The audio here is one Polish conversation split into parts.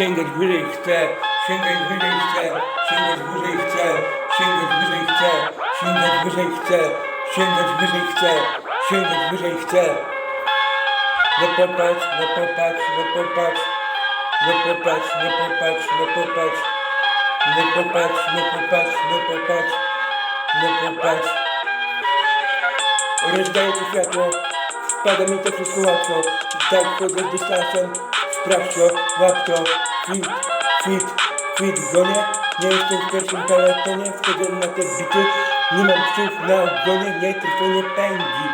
Sięgać wyżej chcę, sięgać wyżej chcę, sięgać wyżej chcę, sięgać wyżej chcę, sięgać wyżej chcę, sięgać wyżej chcę, sięgać wyżej chcę. No popatrz, no popatrz, no popatrz, no popatrz, no popatrz, no popatrz, no popatrz, no popatrz, no popatrz, no popatrz. Rozdaję to światło, spada mi to wszystko łatwo. Tak chodzę dystansem, sprawdź to, łap to, fit, fit, gonię. Nie jestem w pierwszym peletonie, wchodzę na te bity. Nie mam krzyw na ogonie, nie tylko nie pędzi.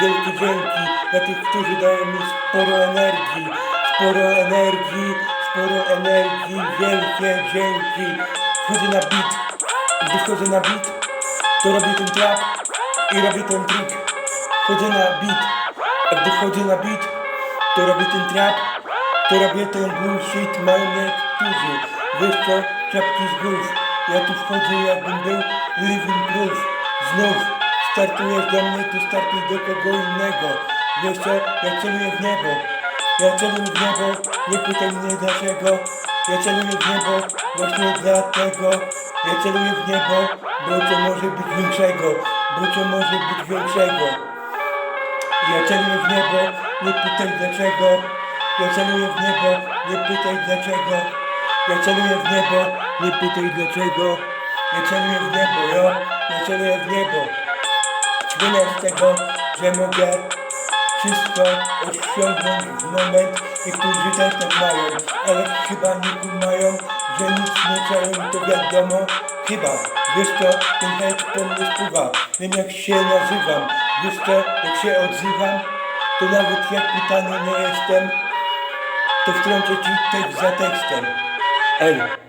Wielkie dzięki dla tych, którzy dają mi sporo energii. Sporo energii, sporo energii, wielkie dzięki. Wchodzę na beat, gdy wchodzę na beat, to robię ten trap i robię ten trik. Wchodzę na beat, a gdy wchodzę na beat, to robię ten trap, to robię ten bullshit, mają niektórzy. Wiesz co, czapki z głów, ja tu wchodzę jakbym był living proof. Znów startujesz do mnie, tu startuj do kogo innego. Wiesz co, ja celuję w niebo, ja celuję w niebo, nie pytaj mnie dlaczego. Ja celuję w niebo, właśnie dlatego. Ja celuję w niebo, bo co może być większego, bo co może być większego. Ja celuję w niebo, nie pytaj dlaczego. Ja celuję w niebo, nie pytaj dlaczego. Ja celuję w niebo, nie pytaj dlaczego. Ja celuję w niebo, jo, ja celuję w niebo. Słynę z tego, że mogę wszystko osiągnąć w moment. Niektórzy też tak mają, ale chyba nie kumają, że nic nie czają, to wiadomo. Chyba, wiesz co, ten hejt po mnie spływa. Wiem jak się nazywam, wiesz co, jak się odzywam, to nawet jak pytany nie jestem, to wtrącę ci tekst za tekstem. Ej,